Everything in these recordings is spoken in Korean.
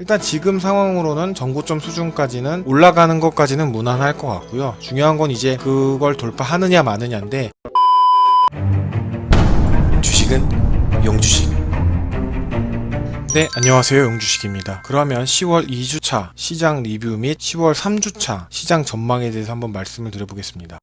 일단 지금 상황으로는 전고점 수준까지는 올라가는 것까지는 무난할 것 같고요. 중요한 건 이제 그걸 돌파하느냐 마느냐인데 주식은 용주식. 네, 안녕하세요. 용주식입니다. 그러면 10월 2주차 시장 리뷰 및 10월 3주차 시장 전망에 대해서 한번 말씀을 드려보겠습니다.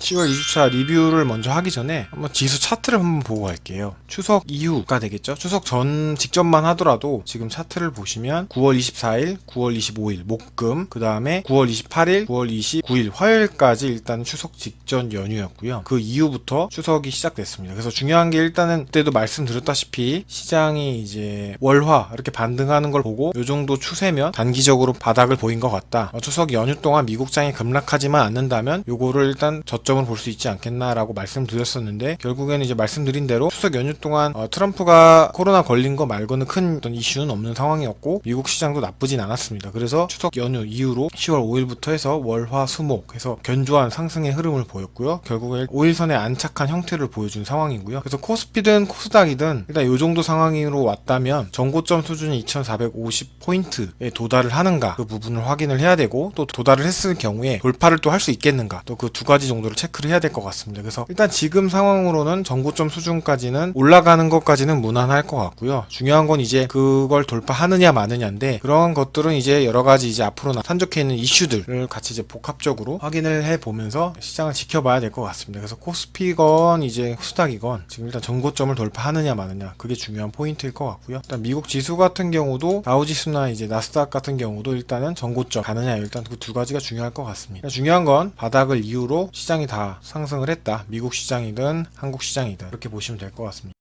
10월 2주차 리뷰를 먼저 하기 전에 한번 지수 차트를 한번 보고 갈게요. 추석 이후가 되겠죠? 추석 전 직전만 하더라도 지금 차트를 보시면 9월 24일, 9월 25일 목금, 그 다음에 9월 28일, 9월 29일 화요일까지 일단 추석 직전 연휴였고요. 그 이후부터 추석이 시작됐습니다. 그래서 중요한 게 일단은 그때도 말씀드렸다시피 시장이 이제 월화 이렇게 반등하는 걸 보고 요 정도 추세면 단기적으로 바닥을 보인 것 같다. 어, 추석 연휴 동안 미국장이 급락하지만 않는다면 요거를 일단 저점 을볼수 있지 않겠나라고 말씀드렸었는데 결국에는 이제 말씀드린 대로 추석 연휴 동안 어, 트럼프가 코로나 걸린 거 말고는 큰 어떤 이슈는 없는 상황이었고 미국 시장도 나쁘진 않았습니다. 그래서 추석 연휴 이후로 10월 5일부터 해서 월화 수목 해서 견조한 상승의 흐름을 보였고요. 결국에 5일선에 안착한 형태를 보여준 상황이고요. 그래서 코스피든 코스닥이든 일단 요 정도 상황으로 왔다면 전고점 수준이 2450포인트에 도달을 하는가 그 부분을 확인을 해야 되고 또 도달을 했을 경우에 돌파를 또 할 수 있겠는가 또 그 두 가지 정도를 체크를 해야 될 것 같습니다. 그래서 일단 지금 상황으로는 전고점 수준까지는 올라가는 것까지는 무난할 것 같고요. 중요한 건 이제 그걸 돌파하느냐 마느냐인데 그런 것들은 이제 여러 가지 이제 앞으로 나- 산적해 있는 이슈들을 같이 이제 복합적으로 확인을 해 보면서 시장을 지켜봐야 될 것 같습니다. 그래서 코스피건 이제 코스닥이건 지금 일단 전고점을 돌파하느냐 마느냐 그게 중요한 포인트일 것 같고요. 일단 미국 지수 같은 경우도 다우지수나 이제 나스닥 같은 경우도 일단은 전고점 가느냐 일단 그 두 가지가 중요할 것 같습니다. 중요한 건 바닥을 이유로 시장이 다 상승을 했다. 미국 시장이든 한국 시장이든 이렇게 보시면 될 것 같습니다.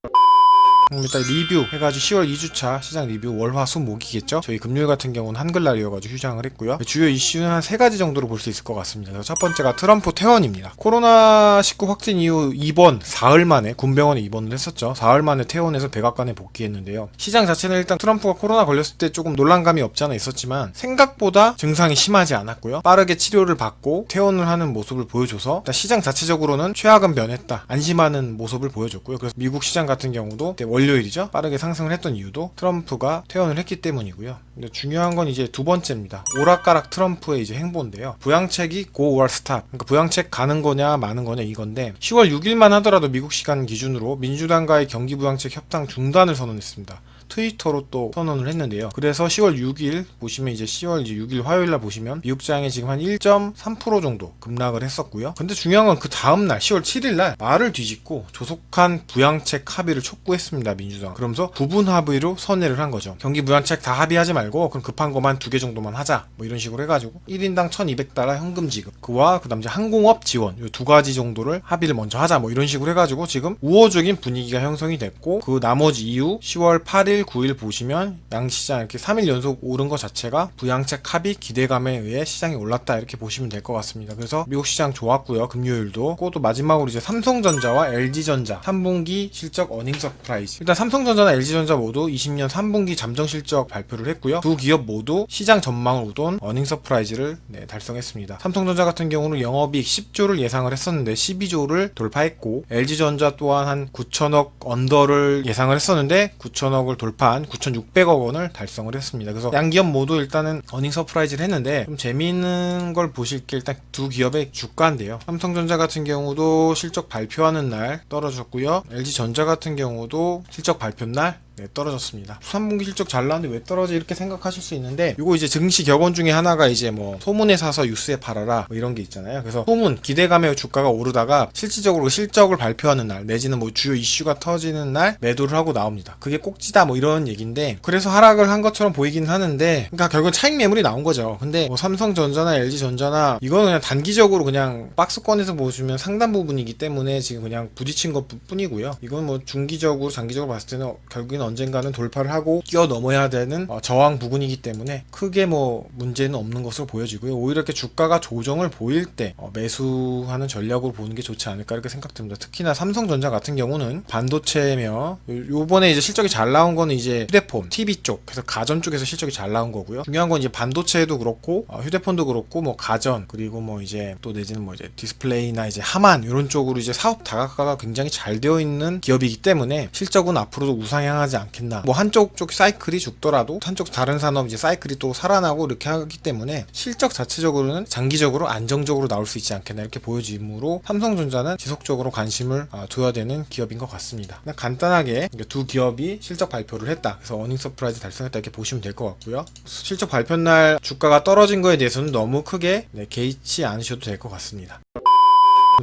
그럼 일단 리뷰 해가지고 10월 2주차 시장 리뷰 월화 수 목이겠죠? 저희 금요일 같은 경우는 한글날이어가지고 휴장을 했고요. 주요 이슈는 한 세 가지 정도로 볼 수 있을 것 같습니다. 첫 번째가 트럼프 퇴원입니다. 코로나19 확진 이후 입원 사흘 만에 군병원에 입원을 했었죠. 사흘 만에 퇴원해서 백악관에 복귀했는데요. 시장 자체는 일단 트럼프가 코로나 걸렸을 때 조금 논란감이 없지 않아 있었지만 생각보다 증상이 심하지 않았고요. 빠르게 치료를 받고 퇴원을 하는 모습을 보여줘서 시장 자체적으로는 최악은 면했다 안심하는 모습을 보여줬고요. 그래서 미국 시장 같은 경우도 그때 월요일이죠. 빠르게 상승을 했던 이유도 트럼프가 퇴원을 했기 때문이고요. 근데 중요한 건 이제 두 번째입니다. 오락가락 트럼프의 이제 행보인데요. 부양책이 go or stop 그러니까 부양책 가는 거냐 마는 거냐 이건데 10월 6일만 하더라도 미국 시간 기준으로 민주당과의 경기 부양책 협상 중단을 선언했습니다 트위터로 또 선언을 했는데요. 그래서 10월 6일 보시면 이제 10월 이제 6일 화요일 날 보시면 미국장이 지금 한 1.3% 정도 급락을 했었고요. 근데 중요한 건 그 다음 날 10월 7일 날 말을 뒤집고 조속한 부양책 합의를 촉구했습니다. 민주당. 그러면서 부분 합의로 선회를 한 거죠. 경기 부양책 다 합의하지 말고 그럼 급한 것만 두 개 정도만 하자. 뭐 이런 식으로 해 가지고 1인당 1,200달러 현금 지급. 그와 그다음 이제 항공업 지원 이두 가지 정도를 합의를 먼저 하자. 뭐 이런 식으로 해 가지고 지금 우호적인 분위기가 형성이 됐고 그 나머지 이후 10월 8일 9일 보시면 양시장 이렇게 3일 연속 오른 것 자체가 부양책 합의 기대감에 의해 시장이 올랐다 이렇게 보시면 될 것 같습니다. 그래서 미국 시장 좋았고요. 금요일도 그것도 마지막으로 이제 삼성전자와 LG전자 3분기 실적 어닝 서프라이즈 일단 삼성전자나 LG전자 모두 20년 3분기 잠정 실적 발표를 했고요. 두 기업 모두 시장 전망을 우돈 어닝 서프라이즈를 네, 달성했습니다. 삼성전자 같은 경우는 영업이익 10조를 예상을 했었는데 12조를 돌파했고 LG전자 또한 한 9천억 언더를 예상을 했었는데 9천억을 돌파 한 9,600억 원을 달성을 했습니다. 그래서 양 기업 모두 일단은 어닝 서프라이즈를 했는데 좀 재미있는 걸 보실 게 일단 두 기업의 주가인데요. 삼성전자 같은 경우도 실적 발표하는 날 떨어졌고요. LG전자 같은 경우도 실적 발표 날 네, 떨어졌습니다. 3분기 실적 잘 나왔는데 왜 떨어져 이렇게 생각하실 수 있는데 이거 이제 증시 격언 중에 하나가 이제 뭐 소문에 사서 뉴스에 팔아라 뭐 이런 게 있잖아요. 그래서 소문 기대감에 주가가 오르다가 실질적으로 실적을 발표하는 날 내지는 뭐 주요 이슈가 터지는 날 매도를 하고 나옵니다. 그게 꼭지다 뭐 이런 얘기인데 그래서 하락을 한 것처럼 보이긴 하는데 그러니까 결국은 차익 매물이 나온 거죠. 근데 뭐 삼성전자나 LG전자나 이거는 그냥 단기적으로 그냥 박스권에서 보시면 상단 부분이기 때문에 지금 그냥 부딪힌 것 뿐이고요. 이건 뭐 중기적으로 장기적으로 봤을 때는 결국엔 언젠가는 돌파를 하고 뛰어 넘어야 되는 어, 저항 부근이기 때문에 크게 뭐 문제는 없는 것으로 보여지고요. 오히려 이렇게 주가가 조정을 보일 때 어, 매수하는 전략으로 보는 게 좋지 않을까 이렇게 생각됩니다. 특히나 삼성전자 같은 경우는 반도체며 요- 요번에 이제 실적이 잘 나온 거는 이제 휴대폰, TV 쪽, 그래서 가전 쪽에서 실적이 잘 나온 거고요. 중요한 건 이제 반도체도 그렇고 어, 휴대폰도 그렇고 뭐 가전 그리고 뭐 이제 또 내지는 뭐 이제 디스플레이나 이제 하만 이런 쪽으로 이제 사업 다각화가 굉장히 잘 되어 있는 기업이기 때문에 실적은 앞으로도 우상향하지 살아나지 않겠나. 뭐 한쪽 쪽 사이클이 죽더라도 한쪽 다른 산업 이제 사이클이 또 살아나고 이렇게 하기 때문에 실적 자체적으로는 장기적으로 안정적으로 나올 수 있지 않겠나 이렇게 보여지므로 삼성전자는 지속적으로 관심을 아, 둬야 되는 기업인 것 같습니다. 간단하게 두 기업이 실적 발표를 했다. 그래서 어닝 서프라이즈 달성했다 이렇게 보시면 될 것 같고요. 실적 발표 날 주가가 떨어진 거에 대해서는 너무 크게 네, 개의치 않으셔도 될 것 같습니다.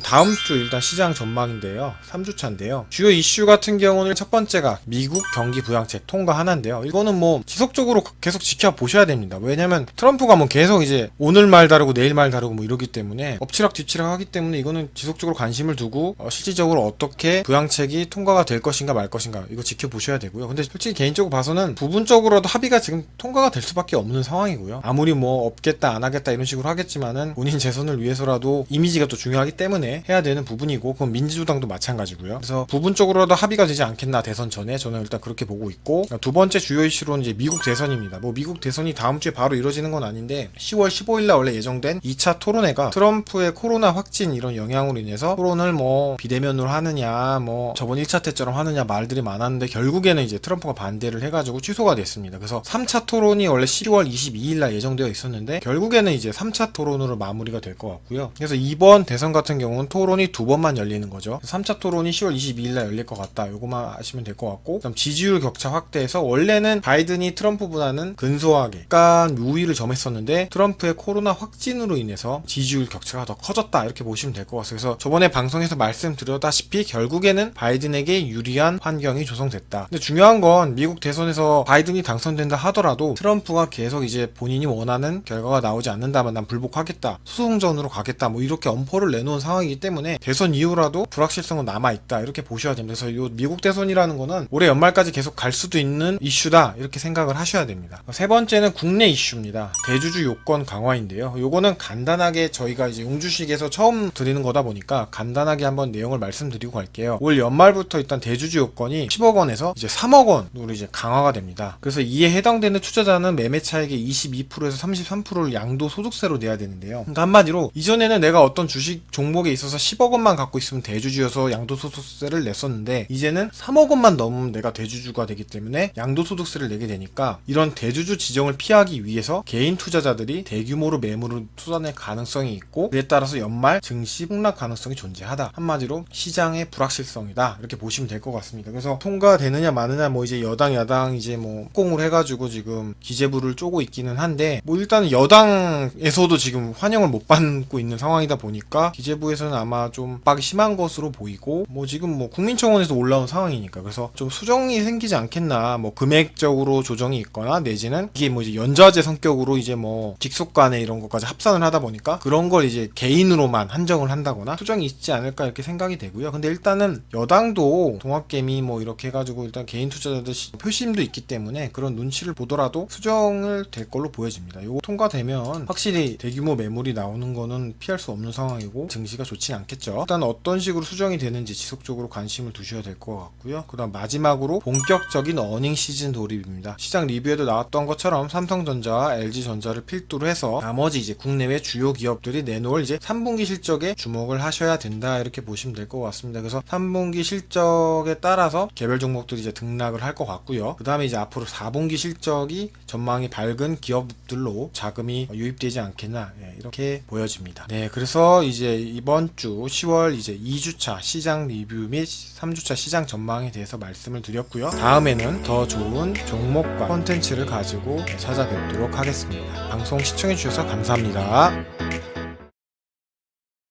다음 주 일단 시장 전망인데요. 3주차인데요. 주요 이슈 같은 경우는 첫 번째가 미국 경기 부양책 통과 하나인데요. 이거는 뭐 지속적으로 계속 지켜보셔야 됩니다. 왜냐면 트럼프가 뭐 계속 이제 오늘 말 다르고 내일 말 다르고 뭐 이러기 때문에 엎치락 뒤치락 하기 때문에 이거는 지속적으로 관심을 두고 어, 실질적으로 어떻게 부양책이 통과가 될 것인가 말 것인가 이거 지켜보셔야 되고요. 근데 솔직히 개인적으로 봐서는 부분적으로도 합의가 지금 통과가 될 수밖에 없는 상황이고요. 아무리 뭐 없겠다 안 하겠다 이런 식으로 하겠지만은 본인 재선을 위해서라도 이미지가 또 중요하기 때문에 해야 되는 부분이고 그건 민주당도 마찬가지고요. 그래서 부분적으로라도 합의가 되지 않겠나 대선 전에 저는 일단 그렇게 보고 있고 두 번째 주요 이슈로는 이제 미국 대선입니다. 뭐 미국 대선이 다음 주에 바로 이루어지는 건 아닌데 10월 15일 날 원래 예정된 2차 토론회가 트럼프의 코로나 확진 이런 영향으로 인해서 토론을 뭐 비대면으로 하느냐 뭐 저번 1차 때처럼 하느냐 말들이 많았는데 결국에는 이제 트럼프가 반대를 해가지고 취소가 됐습니다. 그래서 3차 토론이 원래 10월 22일 날 예정되어 있었는데 결국에는 이제 3차 토론으로 마무리가 될 것 같고요. 그래서 이번 대선 같은 경우 는 토론이 두 번만 열리는 거죠. 3차 토론이 10월 22일 날 열릴 것 같다. 요거만 아시면 될 것 같고 그다음 지지율 격차 확대해서 원래는 바이든이 트럼프보다는 근소하게 약간 우위를 점했었는데 트럼프의 코로나 확진으로 인해서 지지율 격차가 더 커졌다. 이렇게 보시면 될 것 같아요. 그래서 저번에 방송에서 말씀드렸다시피 결국에는 바이든에게 유리한 환경이 조성됐다. 근데 중요한 건 미국 대선에서 바이든이 당선된다 하더라도 트럼프가 계속 이제 본인이 원하는 결과가 나오지 않는다면 난 불복하겠다. 소송전으로 가겠다. 뭐 이렇게 엄포를 내놓은 상황이 기 때문에 대선 이후라도 불확실성은 남아 있다. 이렇게 보셔야 됩니다. 그래서 요 미국 대선이라는 거는 올해 연말까지 계속 갈 수도 있는 이슈다. 이렇게 생각을 하셔야 됩니다. 세 번째는 국내 이슈입니다. 대주주 요건 강화인데요. 요거는 간단하게 저희가 이제 용주식에서 처음 드리는 거다 보니까 간단하게 한번 내용을 말씀드리고 갈게요. 올 연말부터 일단 대주주 요건이 10억 원에서 이제 3억 원으로 이제 강화가 됩니다. 그래서 이에 해당되는 투자자는 매매 차익의 22%에서 33%를 양도 소득세로 내야 되는데요. 그러니까 한마디로 이전에는 내가 어떤 주식 종목에 있어서 10억 원만 갖고 있으면 대주주여서 양도소득세를 냈었는데 이제는 3억 원만 넘으면 내가 대주주가 되기 때문에 양도소득세를 내게 되니까 이런 대주주 지정을 피하기 위해서 개인 투자자들이 대규모로 매물을 투자낼 가능성이 있고 그에 따라서 연말 증시 폭락 가능성이 존재하다. 한마디로 시장의 불확실성이다. 이렇게 보시면 될 것 같습니다. 그래서 통과되느냐 마느냐 뭐 이제 여당 야당 이제 뭐 공을 해가지고 지금 기재부를 쪼고 있기는 한데 뭐 일단 여당에서도 지금 환영을 못 받고 있는 상황이다 보니까 기재부에서 는 아마 좀 빡이 심한 것으로 보이고 뭐 지금 뭐 국민청원에서 올라온 상황이니까 그래서 좀 수정이 생기지 않겠나 뭐 금액적으로 조정이 있거나 내지는 이게 뭐 이제 연좌제 성격으로 이제 뭐 직속 간에 이런 것까지 합산을 하다 보니까 그런 걸 이제 개인으로만 한정을 한다거나 수정이 있지 않을까 이렇게 생각이 되고요. 근데 일단은 여당도 동학개미 뭐 이렇게 해가지고 일단 개인 투자자들 시- 표심도 있기 때문에 그런 눈치를 보더라도 수정을 될 걸로 보여집니다. 요거 통과되면 확실히 대규모 매물이 나오는 거는 피할 수 없는 상황이고 증시가 좋진 않겠죠. 일단 어떤 식으로 수정이 되는지 지속적으로 관심을 두셔야 될 것 같고요. 그 다음 마지막으로 본격적인 어닝 시즌 돌입입니다. 시장 리뷰에도 나왔던 것처럼 삼성전자와 LG전자를 필두로 해서 나머지 이제 국내외 주요 기업들이 내놓을 이제 3분기 실적에 주목을 하셔야 된다 이렇게 보시면 될 것 같습니다. 그래서 3분기 실적에 따라서 개별 종목들이 이제 등락을 할 것 같고요. 그 다음에 이제 앞으로 4분기 실적이 전망이 밝은 기업들로 자금이 유입되지 않겠나 예, 이렇게 보여집니다. 네, 그래서 이제 이번 주 10월 이제 2주차 시장 리뷰 및 3주차 시장 전망에 대해서 말씀을 드렸고요. 다음에는 더 좋은 종목과 콘텐츠를 가지고 찾아뵙도록 하겠습니다. 방송 시청해 주셔서 감사합니다.